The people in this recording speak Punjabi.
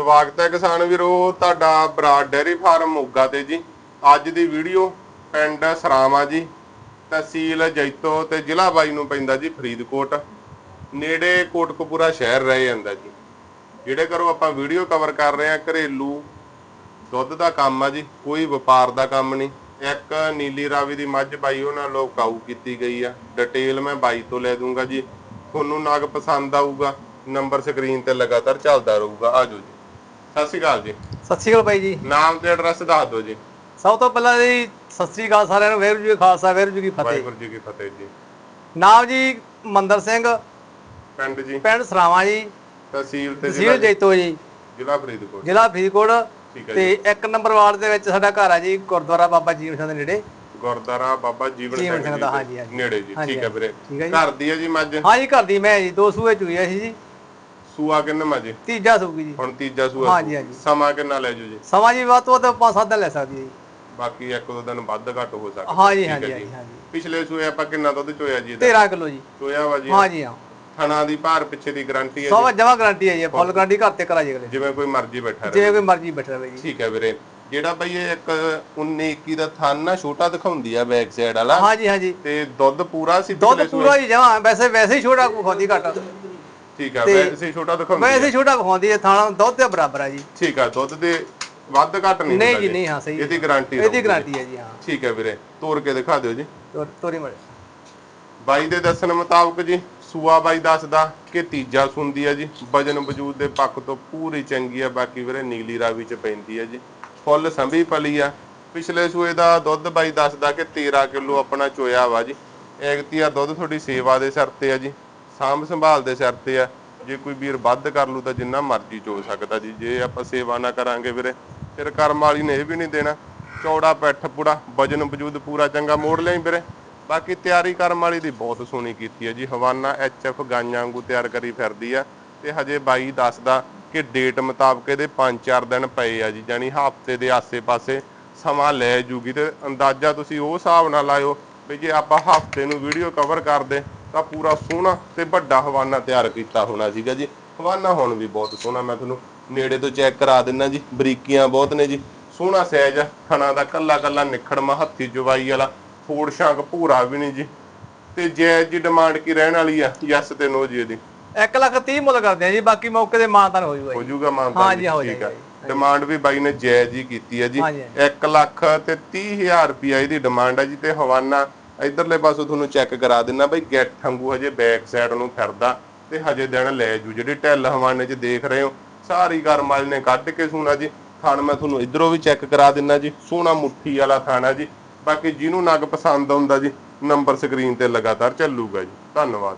ਸਵਾਗਤ ਹੈ ਕਿਸਾਨ ਵੀਰੋ, ਤੁਹਾਡਾ ਬਰਾਡ ਡੈਰੀ ਫਾਰਮ ਮੋਗਾ ਤੇ ਜੀ। ਅੱਜ ਦੀ ਵੀਡੀਓ ਪਿੰਡ ਸਰਾਵਾਂ ਜੀ, ਤਹਿਸੀਲ ਜੈਤੋ ਤੇ ਜ਼ਿਲ੍ਹਾ ਬਾਈ ਨੂੰ ਪੈਂਦਾ ਜੀ ਫਰੀਦਕੋਟ। ਨੇੜੇ ਕੋਟਕਪੂਰਾ ਸ਼ਹਿਰ ਰਹਿ ਜਾਂਦਾ ਜੀ। ਜਿਹੜੇ ਕਰੋ ਆਪਾਂ ਵੀਡੀਓ ਕਵਰ ਕਰ ਰਹੇ ਹਾਂ, ਘਰੇਲੂ ਦੁੱਧ ਦਾ ਕੰਮ ਆ ਜੀ, ਕੋਈ ਵਪਾਰ ਦਾ ਕੰਮ ਨਹੀਂ। ਇੱਕ ਨੀਲੀ ਰਾਵੀ ਦੀ ਮੱਝ ਬਾਈ, ਉਹਨਾਂ ਲੋ ਕਾਊ ਕੀਤੀ ਗਈ ਆ। ਡਿਟੇਲ ਮੈਂ ਬਾਈ ਤੋਂ ਲੈ ਦੂੰਗਾ ਜੀ। ਤੁਹਾਨੂੰ ਨਗ ਪਸੰਦ ਆਊਗਾ, ਨੰਬਰ ਸਕਰੀਨ ਤੇ ਲਗਾਤਾਰ ਚੱਲਦਾ ਰਹੂਗਾ। ਆਜੋ ਜੀ। ਸਤਿ ਸ਼੍ਰੀ ਅਕਾਲ ਜੀ। ਸਤਿ ਸ਼੍ਰੀ ਅਕਾਲ ਬਾਈ ਜੀ। ਨਾਮ ਤੇ ਐਡਰੈਸ ਦੱਸ ਦਿਓ ਜੀ। ਸਭ ਤੋਂ ਪਹਿਲਾਂ ਜੀ ਸਤਿ ਸ਼੍ਰੀ ਅਕਾਲ ਸਾਰਿਆਂ ਨੂੰ ਵਾਹਿਗੁਰੂ ਜੀ ਖਾਲਸਾ ਵਾਹਿਗੁਰੂ ਜੀ ਕੀ ਫਤਿਹ। ਵਾਹਿਗੁਰੂ ਜੀ ਕੀ ਫਤਿਹ ਜੀ। ਨਾਮ ਜੀ ਮੰਦਰ ਸਿੰਘ। ਪਿੰਡ ਜੀ। ਪਿੰਡ ਸਰਾਵਾਂ ਜੀ। ਤਹਿਸੀਲ ਤੇ ਤਹਿਸੀਲ ਜ਼ਿਲ੍ਹਾ ਜੈਤੋ ਜੀ। ਜ਼ਿਲ੍ਹਾ ਫਰੀਦਕੋਟ। ਜ਼ਿਲ੍ਹਾ ਫਰੀਦਕੋਟ। ਠੀਕ ਹੈ ਤੇ ਇੱਕ ਨੰਬਰ ਵਾਰਡ ਦੇ ਵਿੱਚ ਸਾਡਾ ਘਰ ਆ ਜੀ ਗੁਰਦੁਆਰਾ ਬਾਬਾ ਜੀਵਨ ਸਿੰਘ ਦੇ ਨੇੜੇ। ਗੁਰਦਾਰਾ ਬਾਬਾ ਜੀਵਨ ਜੀਵਨ ਸਿੰਘ ਸਿੰਘ ਦਾ, ਹਾਂਜੀ। ਨੇੜੇ ਜੀ। ਠੀਕ ਹੈ ਵੀਰੇ। ਠੀਕ ਹੈ ਜੀ। ਘਰ ਦੀ ਹੈ ਜੀ ਮੱਝ? ਹਾਂ ਜੀ ਘਰ ਦੀ ਮੈਂ ਜੀ ਦੋ ਸੂਏ ਚੁਈਆ ਸੀ ਜੀ। ਸੂਆ ਕਿੰਨਾ ਮੱਝ ਤੀਜਾ ਸੂਗੀ ਜੀ। ਹੁਣ ਤੀਜਾ ਸੂਆ ਹਾਂਜੀ, ਹਾਂਜੀ। ਸਮਾਂ ਕਿੰਨਾ ਲੈ ਜੂ ਜੀ? ਸਮਾਂ ਜੀ ਵੱਧ ਤੋਂ ਵੱਧ ਪੰਜ ਸੱਤ ਦਿਨ ਲੈ ਸਕਦੀ ਹੈ ਜੀ। ਬਾਕੀ ਇੱਕ ਦੋ ਦਿਨ ਵੱਧ ਘੱਟ ਹੋ ਸਕਦਾ। ਹਾਂ ਜੀ ਠੀਕ ਹਾਂ ਹੈ ਜੀ। ਹਾਂ ਜੀ, ਹਾਂ ਜੀ ਪਿਛਲੇ ਸੂਏ ਆਪਾਂ ਕਿੰਨਾ ਦੁੱਧ ਚੋਇਆ ਜੀ ਇਹਦਾ? 13 ਕਿਲੋ ਜੀ। ਚੋਇਆ ਵਾ ਜੀ? ਹਾਂ ਜੀ ਹਾਂ। ਥਣਾ ਦੀ ਭਾਰ ਪਿੱਛੇ ਦੀ ਗਾਰੰਟੀ ਹੈ ਸਭ ਜਮਾ ਗਾਰੰਟੀ ਹੈ ਜੀ। ਫੁੱਲ ਗਾਰੰਟੀ ਘਰ ਤੇ ਕਰਾ ਜੀ ਅਗਲੇ। ਜਿਵੇਂ ਕੋਈ ਮਰਜ਼ੀ ਬੈਠਾ ਰਹੇ। ਜੇ ਕੋਈ ਮਰਜ਼ੀ ਬੈਠ ਰਵੇ ਜੀ। ਠੀਕ ਹੈ ਵੀਰੇ। ਜਿਹੜਾ ਬਈ ਇਹ ਇੱਕ 19 21 ਦਾ ਥਣ ਨਾ ਛੋਟਾ ਦਿਖਾਉਂਦੀ ਆ ਬੈਕ ਸਾਈਡ ਵਾਲਾ। ਹਾਂ ਜੀ ਹਾਂ ਜੀ ਤੇ ਦੁੱਧ ਪੂਰਾ ਸੀ ਦੁੱਧ ਪਿਛਲੇ ਸੂਏ? ਪੂਰਾ ਹੀ ਜਮਾ। ਵੈਸੇ ਵੈਸੇ ਹੀ ਛੋਟਾ ਖਾਂਦੀ ਘੱਟ ਠੀਕ ਹੈ ਵੈਸੇ ਹੀ ਛੋਟਾ ਦਿਖਾਉਂਦੀ ਵੈਸੇ ਆ। ਹੀ ਛੋਟਾ ਖਾਂਦੀ ਹੈ ਥਾਣਾ ਦੁੱਧ ਦੇ ਬਰਾਬਰ ਹੈ ਜੀ। ਠੀਕ ਹੈ ਦੁੱਧ ਦੇ ਵੱਧ ਘੱਟ ਨਹੀਂ ਨਹੀਂ ਹੁੰਦਾ ਜੀ ਨਹੀਂ ਹਾਂ ਸਹੀ। ਇਹਦੀ ਗਾਰੰਟੀ ਇਹਦੀ ਗਾਰੰਟੀ ਹੈ ਜੀ ਹਾਂ। ਠੀਕ ਹੈ ਵੀਰੇ ਤੋੜ ਕੇ ਦਿਖਾ ਦਿਓ ਜੀ। ਤੋਰ- ਤੋਰੀ ਮੜ ਬਾਈ ਦੇ ਦੱਸਣ ਮੁਤਾਬਕ ਜੀ ਸੂਆ ਬਾਈ ਦੱਸਦਾ ਕਿ ਤੀਜਾ ਸੁੰਦੀ ਆ ਜੀ। ਵਜਨ ਵਜੂਦ ਦੇ ਪੱਖ ਤੋਂ ਪੂਰੀ ਚੰਗੀ ਆ ਬਾਕੀ ਵੀਰੇ ਨੀਲੀ ਰਾਵੀ ਚ ਪੈਂਦੀ ਆ ਜੀ। ਫੁੱਲ ਸੰਭੀ ਪਲੀ ਆ। ਪਿਛਲੇ ਸੂਏ ਦਾ ਦੁੱਧ ਬਾਈ ਦੱਸਦਾ ਕਿ 13 ਕਿਲੋ ਆਪਣਾ ਚੋਇਆ ਵਾ ਜੀ। ਐਗਤੀ ਆ ਦੁੱਧ ਤੁਹਾਡੀ ਸੇਵਾ ਦੇ ਸਿਰ ਤੇ ਆ ਜੀ। ਸਾਂਭ ਸੰਭਾਲ ਦੇ ਸਿਰ ਤੇ ਆ। ਜੇ ਕੋਈ ਵੀਰ ਵੱਧ ਕਰ ਲੂ ਤਾਂ ਜਿੰਨਾ ਮਰਜ਼ੀ ਚੋ ਸਕਦਾ ਜੀ। ਜੇ ਆਪਾਂ ਸੇਵਾ ਨਾ ਕਰਾਂਗੇ ਵੀਰੇ, ਫਿਰ ਕਰਮ ਵਾਲੀ ਨੇ ਇਹ ਵੀ ਨਹੀਂ ਦੇਣਾ। ਚੌੜਾ ਪੈਠ ਪੂਰਾ, ਵਜਨ ਵਜੂਦ ਪੂਰਾ ਚੰਗਾ ਮੋੜ ਲਿਆ ਵੀਰੇ। ਬਾਕੀ ਤਿਆਰੀ ਕਰਮ ਵਾਲੀ ਦੀ ਬਹੁਤ ਸੋਹਣੀ ਕੀਤੀ ਹੈ ਜੀ। ਹਵਾਨਾ ਐਚਐਫ ਗਾਈਆਂ ਵਾਂਗੂ ਤਿਆਰ ਕਰੀ ਫਿਰਦੀ ਆ ਤੇ ਹਜੇ ਬਾਈ ਦੱਸਦਾ ਕਿ ਡੇਟ ਮੁਤਾਬਕ ਇਹਦੇ 5-4 ਦਿਨ ਪਏ ਆ ਜੀ। ਜਾਨੀ ਹਫ਼ਤੇ ਦੇ ਆਸੇ-ਪਾਸੇ ਸਮਾਂ ਲੈ ਜੂਗੀ ਤੇ ਅੰਦਾਜ਼ਾ ਤੁਸੀਂ ਉਹ ਹਿਸਾਬ ਨਾਲ ਲਾਇਓ ਵੀ ਜੇ ਆਪਾਂ ਹਫ਼ਤੇ ਨੂੰ ਵੀਡੀਓ ਕਵਰ ਕਰਦੇ ਤਾਂ ਪੂਰਾ ਸੋਹਣਾ ਤੇ ਵੱਡਾ ਹਵਾਨਾ ਤਿਆਰ ਕੀਤਾ ਹੋਣਾ ਸੀਗਾ ਜੀ। ਹਵਾਨਾ ਹੁਣ ਵੀ ਬਹੁਤ ਸੋਹਣਾ ਮੈਂ ਤੁਹਾਨੂੰ ਨੇੜੇ ਤੋਂ ਚੈੱਕ ਕਰਾ ਦਿੰਨਾ ਜੀ। ਬਰੀਕੀਆਂ ਬਹੁਤ ਨੇ ਜੀ। ਸੋਹਣਾ ਸਾਈਜ਼ ਆ ਥਣਾ ਦਾ ਕੱਲਾ ਕੱਲਾ ਨਿਖੜਮਾ ਹੱਥੀ ਜਵਾਈ ਵਾਲਾ। ਫੋੜ ਸ਼ਾਂਕ ਭੂਰਾ ਵੀ ਨਹੀਂ ਜੀ। ਤੇ ਜੈ ਜੀ ਡਿਮਾਂਡ ਕੀ ਰਹਿਣ ਵਾਲੀ ਆ? ਯੈਸ ਤੇ ਨੋ ਜੀ ਇਹਦੀ। 1 ਲੱਖ 30 ਮੁੱਲ ਕਰਦੇ ਆ ਜੀ ਬਾਕੀ ਮੌਕੇ ਤੇ ਮਾਨਤਾਨ ਹੋ ਜੂਗਾ ਹੋ ਜੀ ਜਾਊਗਾ ਮਾਨਤਾ ਹਾਂ ਜੀ, ਹੋ ਆ। ਜਾਏਗਾ ਡਿਮਾਂਡ ਵੀ ਬਾਈ ਨੇ ਜਾਇਜ਼ ਹੀ ਕੀਤੀ ਹੈ ਜੀ। ਹਾਂ ਜੀ। 1 ਲੱਖ ਤੇ 30000 ਰੁਪਿਆ ਇਹਦੀ ਡਿਮਾਂਡ ਹੈ ਜੀ ਤੇ ਹਵਾਨਾ ਇਧਰਲੇ ਪਾਸੋਂ ਤੁਹਾਨੂੰ ਚੈੱਕ ਕਰਾ ਦਿੰਨਾ ਬਈ ਗੈਟ ਵਾਂਗੂ ਹਜੇ ਬੈਕ ਸਾਈਡ ਨੂੰ ਫਿਰਦਾ ਤੇ ਹਜੇ ਦਿਨ ਲੈ ਜੂ ਜਿਹੜੀ ਢਿੱਲ ਹਵਾਨੇ 'ਚ ਦੇਖ ਰਹੇ ਹੋ। ਸਾਰੀ ਗਰਮਾਲ ਨੇ ਕੱਢ ਕੇ ਸੂਣਾ ਜੀ। ਥਣ ਮੈਂ ਤੁਹਾਨੂੰ ਇਧਰੋਂ ਵੀ ਚੈੱਕ ਕਰਾ ਦਿੰਨਾ ਜੀ। ਸੋਹਣਾ ਮੁੱਠੀ ਵਾਲਾ ਥਾਣਾ ਜੀ। ਬਾਕੀ ਜਿਹਨੂੰ ਨਗ ਪਸੰਦ ਆਉਂਦਾ ਜੀ ਨੰਬਰ ਸਕਰੀਨ ਤੇ ਲਗਾਤਾਰ ਚੱਲੂਗਾ ਜੀ। ਧੰਨਵਾਦ।